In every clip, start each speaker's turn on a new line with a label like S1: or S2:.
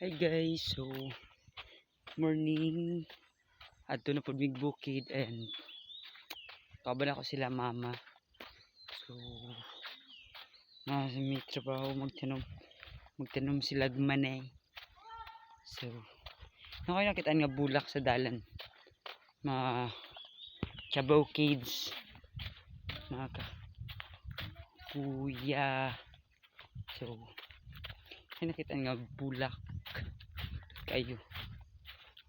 S1: Hi guys, so morning. Adto na po big bukid and kaban ako sila mama. So na may trabaho magtanom magtanom sila manay. So nakoy nakita nga bulak sa dalan. Mga Chabaw kids. Mga ka kuya. So ay nakita nga bulak kayo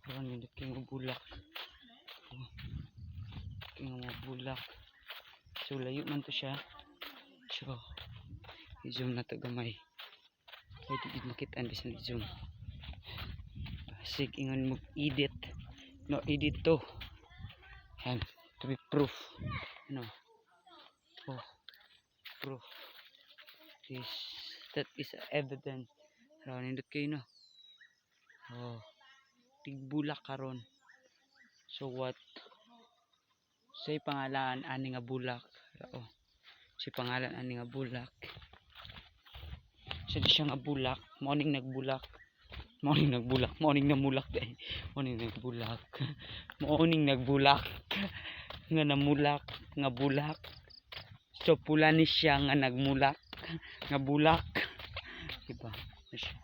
S1: parang nindot kayo nga bulak. Kayo nga bulak. So layo man to siya. So i-zoom na to gamay. Pwede gid makita bisan i-zoom sig ingon mo edit. No edit to. Yan to be proof. Ano? Oh proof. This that is evidence. Raw nindot kayo no. Oh. Tigbulak karon. So what? Say pangalan ani nga bulak. Oh. Si pangalan ani nga bulak. Sa di siya nga bulak, morning nagbulak. Morning nagbulak, morning namulak dai. Morning nagbulak. Morning nagbulak. nga namulak, nga bulak. So pula ni siya nga nagmulak, nga bulak. Diba? na siya.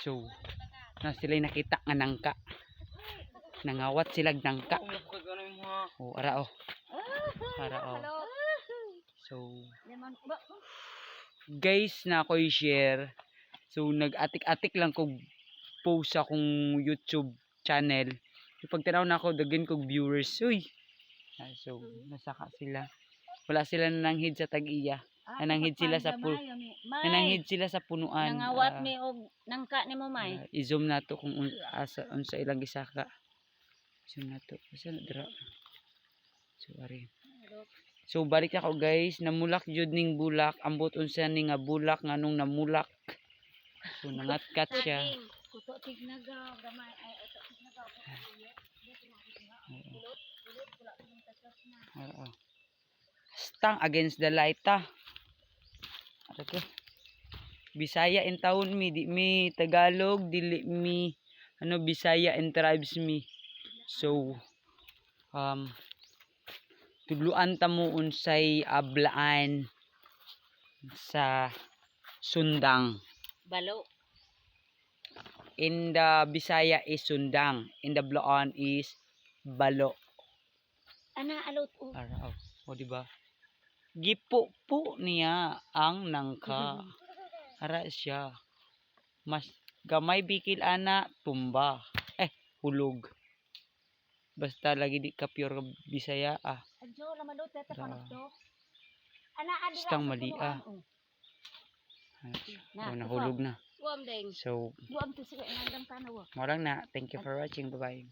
S1: So, na sila nakita nga nangka. Nangawat sila nangka. Oh, ara oh. Ara oh. So, guys na ako i-share. So, nag-atik-atik lang kog post sa akong YouTube channel. Pag tanaw na ako, dagin kog viewers. Uy! Ah, So, nasaka sila. Wala sila nananghid sa tag-iya. Nananghid sila sa pu- Nananghid sila sa punuan.
S2: Nangawat
S1: Ah,
S2: mi og nangka ni mo may.
S1: Ah, i-zoom na to kung un, asa, unsa ilang gisaka. Zoom na to. Asa na dira? So, ari. So, balik ako guys. Namulak jud ning bulak. Ambot unsa ni nga bulak nganong namulak. So, nangatkat siya.
S2: Kuto tignaga gamay ay uto tignaga.
S1: Oo. Stang against the light ta. Ano to? Bisaya in town mi, di mi Tagalog, dili mi ano Bisaya and tribes mi. So um tudluan ta mo unsay ablaan sa Sundang.
S2: Balo.
S1: In the Bisaya is Sundang, in the Blaan is Balo.
S2: Ana alot o.
S1: Araw. O, di ba? Gipo po niya ang nangka. Ara siya. Mas gamay bikil ana tumba. Eh, hulog. Basta lagi di ka pure Bisaya ah.
S2: Adjo la malot ta
S1: Ra.
S2: panagto. Ana adira.
S1: Stang mali, ah.
S2: Na,
S1: O, nahulog na. So, morang na. Thank you for watching. Bye-bye.